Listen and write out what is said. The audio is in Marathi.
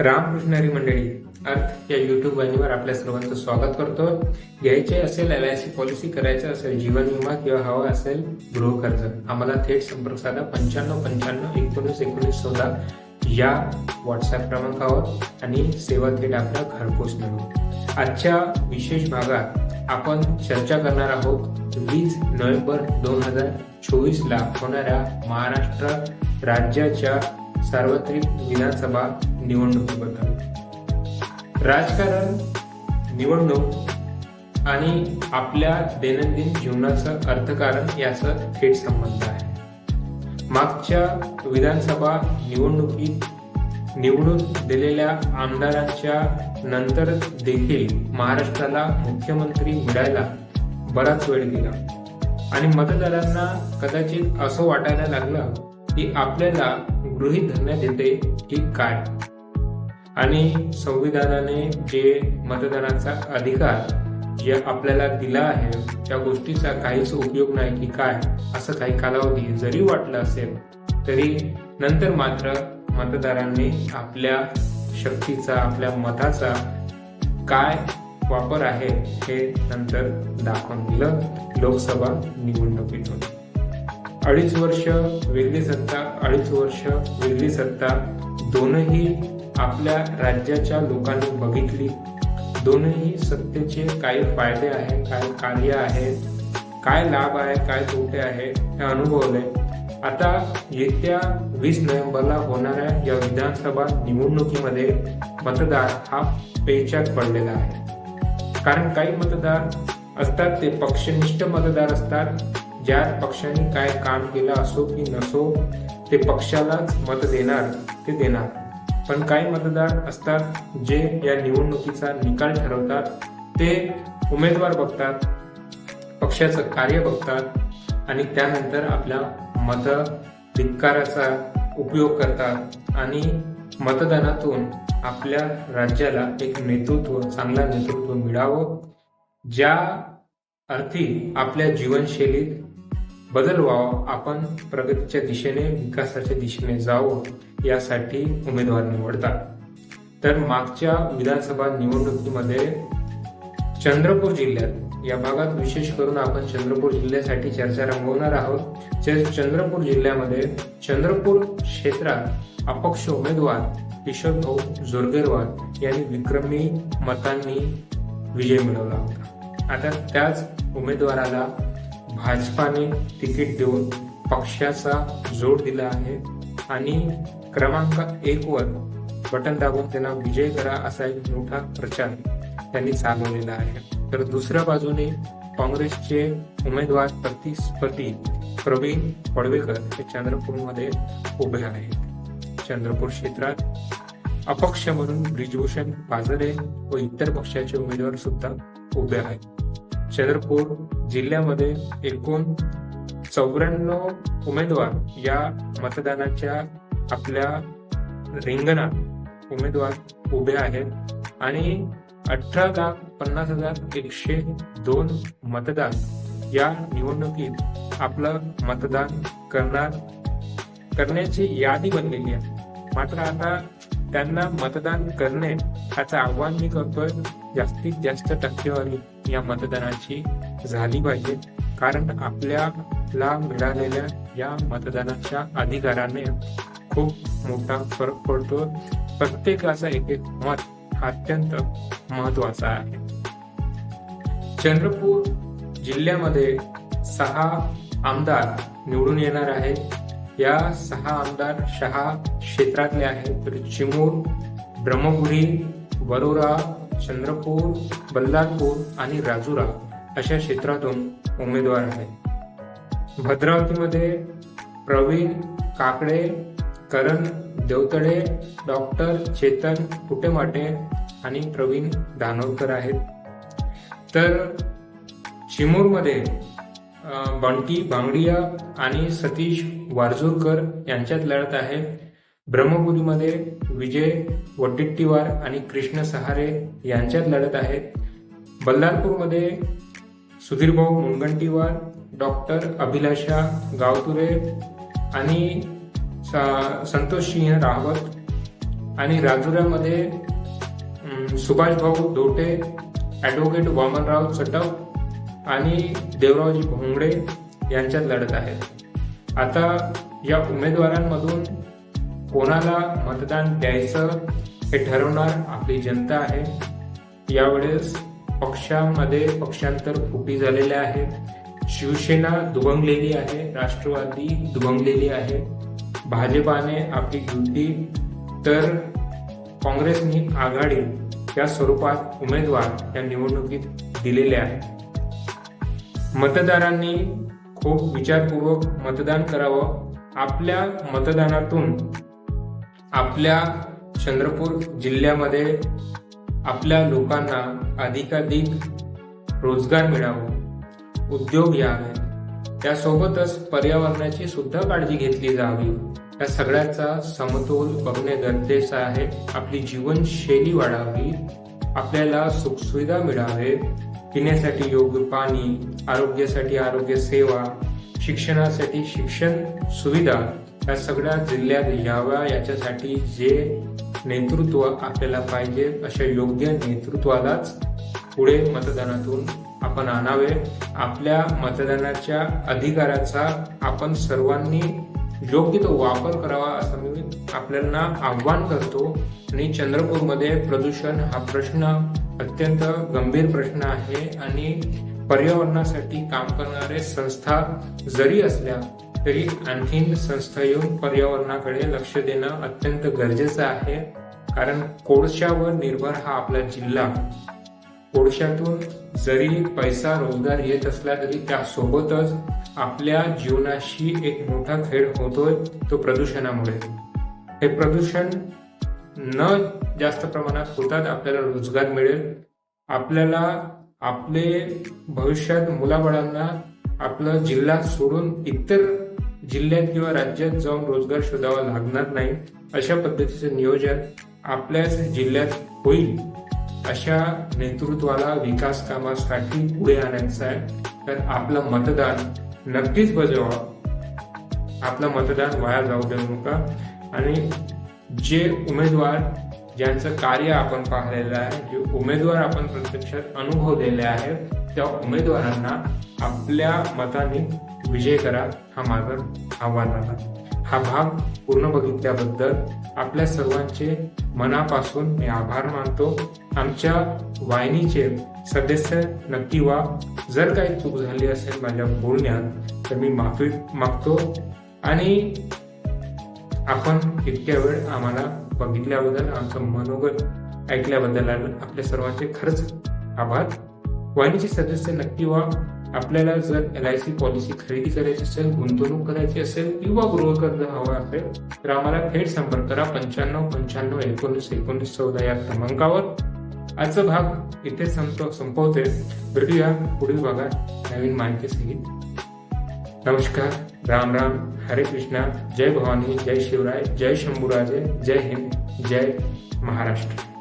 रामकृष्णारी मंडळी अर्थ या युट्यूब वाहिनीवर आपल्या सर्वांचं स्वागत करतो. घ्यायचे असेल एल आय सी पॉलिसी करायचं असेल जीवन विमा किंवा हवा असेल गृहकर्ज आम्हाला थेट संपर्क साधा. पंच्याण्णव पंच्याण्णव एकोणीस एकोणीस चौदा या व्हॉट्सअप क्रमांकावर आणि सेवा थेट आपल्या घरपोच मिळू आजच्या विशेष भागात आपण चर्चा करणार आहोत वीस नोव्हेंबर दोन हजार चोवीस ला होणाऱ्या महाराष्ट्र राज्याच्या सार्वत्रिक विधानसभा निवडणुकीबद्दल. राजकारण निवडणूक आणि आपल्या दैनंदिन जीवनाचं अर्थकारण याचं थेट संबंध आहे. मागच्या विधानसभा निवडणुकीत निवडून दिलेल्या आमदारांच्या नंतर देखील महाराष्ट्राला मुख्यमंत्री मिळायला बराच वेळ गेला. आणि मतदारांना कदाचित असं वाटायला लागलं की आपल्याला गृहीत धरण्यात येते की काय? आणि संविधानाने जे मतदानाचा अधिकार जे आपल्याला दिला आहे त्या गोष्टीचा काहीच उपयोग नाही की काय असं काही कालावधी जरी वाटलं असेल तरी नंतर मात्र मतदारांनी आपल्या शक्तीचा आपल्या मताचा काय वापर आहे हे नंतर दाखवून दिलं लोकसभा निवडणुकीतून. अडीच वर्ष वेगळी सत्ता अडीच वर्ष वेगळी सत्ता दोनही आपल्या राज्याच्या लोकांनी बघितली. दोन्ही सत्तेचे काही फायदे आहेत काय कार्य आहेत. काय लाभ आहे काय तोटे आहे हे अनुभवले आता येत्या वीस नोव्हेंबरला होणाऱ्या या विधानसभा निवडणुकीमध्ये मतदार हा पेचात पडलेला आहे. कारण काही मतदार असतात ते पक्षनिष्ठ मतदार असतात. ज्या पक्षाने काय काम केलं असो की नसो ते पक्षालाच मत देणार ते देणार. पण काही मतदार असतात जे या निवडणुकीचा निकाल ठरवतात ते उमेदवार बघतात पक्षाचं कार्य बघतात आणि त्यानंतर आपल्या मत धिक्काराचा उपयोग करतात आणि मतदानातून आपल्या राज्याला एक नेतृत्व चांगला नेतृत्व मिळावं ज्या अर्थी आपल्या जीवनशैलीत बदल व्हावा आपण प्रगतीच्या दिशेने विकासाच्या दिशेने जावं यासाठी उमेदवार निवडतात तर मागच्या विधानसभा निवडणुकीमध्ये चंद्रपूर जिल्ह्यात या भागात विशेष करून आपण चंद्रपूर जिल्ह्यासाठी चर्चा रंगवणार आहोत. जे चंद्रपूर जिल्ह्यामध्ये चंद्रपूर क्षेत्रात अपक्ष उमेदवार किशोरभाऊ जोरगेरवार यांनी विक्रमी मतांनी विजय मिळवला होता. आता त्याच उमेदवाराला भाजपाने तिकीट देऊन पक्षाचा जोड दिला आहे आणि क्रमांक एक वर बटन दाबून त्यांना विजय करा असा एक मोठा प्रचार त्यांनी चालवलेला आहे. तर दुसऱ्या बाजूने काँग्रेसचे उमेदवार प्रतिस्पर्धी प्रवीण पडवेकर हे चंद्रपूरमध्ये उभे आहेत. चंद्रपूर क्षेत्रात अपक्ष म्हणून ब्रिजभूषण पाजरे व इतर पक्षाचे उमेदवार सुद्धा उभे आहेत. चंद्रपूर जिल्ह्यामध्ये एकूण चौऱ्याण्णव उमेदवार या मतदानाच्या आपल्या रिंगणात उमेदवार उभे आहेत आणि अठरा लाख पन्नास हजार एकशे दोन मतदार या निवडणुकीत आपलं मतदान करणार करण्याची यादी बनलेली आहे. मात्र आता त्यांना मतदान करणे याचं आव्हान मी करतोय. जास्तीत जास्त टक्केवारी या मतदानाची झाली पाहिजे. कारण आपल्याला मिळालेल्या या मतदानाच्या अधिकाराने खूप मोठा फरक पडतो प्रत्येकाचा एक एक मत हा अत्यंत महत्त्वाचा आहे. चंद्रपूर जिल्ह्यामध्ये सहा आमदार निवडून येणार आहेत. या सहा आमदार शहा क्षेत्रातले आहेत. तर चिमूर ब्रह्मपुरी वरोरा चंद्रपूर बल्लारपूर आणि राजुरा अशा क्षेत्रातून उमेदवार आहेत. भद्रावतीमध्ये प्रवीण काकडे करण देवतळे डॉक्टर चेतन कुटेमाटे आणि प्रवीण दानोरकर आहेत. तर चिमूरमध्ये बंटी बांगडिया आणि सतीश वारजूरकर यांच्यात लढत आहे. ब्रह्मपुरीमध्ये विजय वड्डेट्टीवार आणि कृष्ण सहारे यांच्यात लढत आहेत. बल्लारपूरमध्ये सुधीरभाऊ मुनगंटीवार डॉक्टर अभिलाषा गावतुरे आणि संतोष सिंह रावत आणि राजुरामध्ये सुभाषभाऊ धोटे ॲडव्होकेट वामनराव चटप आणि देवरावजी भोंगडे यांच्यात लढत आहेत. आता या उमेदवारांमधून कोणाला मतदान द्यायचं हे ठरवणार आपली जनता आहे. यावेळेस पक्षामध्ये पक्षांतर फुटी झालेले आहे. शिवसेना दुभंगलेली आहे राष्ट्रवादी दुभंगलेली आहे. भाजपाने आपली युती तर काँग्रेसनी आघाडी या स्वरूपात उमेदवार या निवडणुकीत दिलेले आहेत. मतदारांनी खूप विचारपूर्वक मतदान करावं. आपल्या मतदानातून आपल्या चंद्रपूर जिल्ह्यामध्ये आपल्या लोकांना अधिकाधिक रोजगार मिळावं उद्योग यावेत त्यासोबतच पर्यावरणाची सुद्धा काळजी घेतली जावी. या सगळ्याचा समतोल बघणे गरजेचं आहे. आपली जीवनशैली वाढावी आपल्याला सुखसुविधा मिळावे पिण्यासाठी योग्य पाणी आरोग्यासाठी आरोग्य सेवा शिक्षणासाठी शिक्षण सुविधा या सगळ्या जिल्ह्यात याव्या याच्यासाठी जे नेतृत्व आपल्याला पाहिजे अशा योग्य नेतृत्वालाच पुढे मतदानातून आपण आणावे. आपल्या मतदानाच्या अधिकाराचा आपण सर्वांनी योग्य तो वापर करावा असं मी आपल्याला आव्हान करतो. आणि चंद्रपूरमध्ये प्रदूषण हा प्रश्न अत्यंत गंभीर प्रश्न आहे. आणि पर्यावरणासाठी काम करणारे संस्था जरी असल्या तरी आणखीन संस्था येऊन पर्यावरणाकडे लक्ष देणं अत्यंत गरजेचं आहे कारण कोळशावर निर्भर हा आपला जिल्हा. कोळशातून जरी पैसा रोजगार येत असला तरी त्यासोबतच आपल्या जीवनाशी एक मोठा खेळ होतोय तो प्रदूषणामुळे. हे प्रदूषण न जास्त प्रमाणात होतात आपल्याला रोजगार मिळेल. आपल्याला आपले भविष्यात मुलाबाळांना आपला जिल्हा सोडून इतर जिल्ह्यात किंवा राज्यात जाऊन रोजगार शोधावा लागणार नाही अशा पद्धतीचं नियोजन आपल्याच जिल्ह्यात होईल अशा नेतृत्वाला विकास कामासाठी पुढे आणायचं आहे. तर आपलं मतदान नक्कीच बजवा. आपलं मतदान वाया जाऊ देऊ नका. आणि जे उमेदवार ज्यांचं कार्य आपण पाहिलेलं आहे जे उमेदवार आपण प्रत्यक्षात अनुभवलेले आहेत त्या उमेदवारांना आपल्या मताने विजय करा हा माझा आव्हान राहणार हा भाग पूर्ण बघितल्याबद्दल आपल्या सर्वांचे मनापासून मी आभार मानतो. आमच्या वाहिनीचे सदस्य नक्की व्हा. जर काही चूक झाली असेल माझ्या बोलण्यात तर मी माफी मागतो. आणि आपण इतक्या वेळ आम्हाला बघितल्याबद्दल आमचं मनोगत ऐकल्याबद्दल आपल्या सर्वांचे खरंच आभार. वाहिनीचे सदस्य नक्की व्हा. आपल्याला जर एल आय सी पॉलिसी खरेदी करायची असेल गुंतवणूक करायची असेल किंवा गृहकर्ज हवं असेल तर आम्हाला थेट संपर्क करा. पंच्याण्णव पंच्याण्णव एकोणीस एकोणीस चौदा या क्रमांकावर. आजचा भाग इथे संप संपवते. भेटूया पुढील भागात नवीन माहिती सहित नमस्कार. राम राम. हरे कृष्णा. जय भवानी. जय शिवराय. जय शंभूराजे. जय हिंद. जय महाराष्ट्र.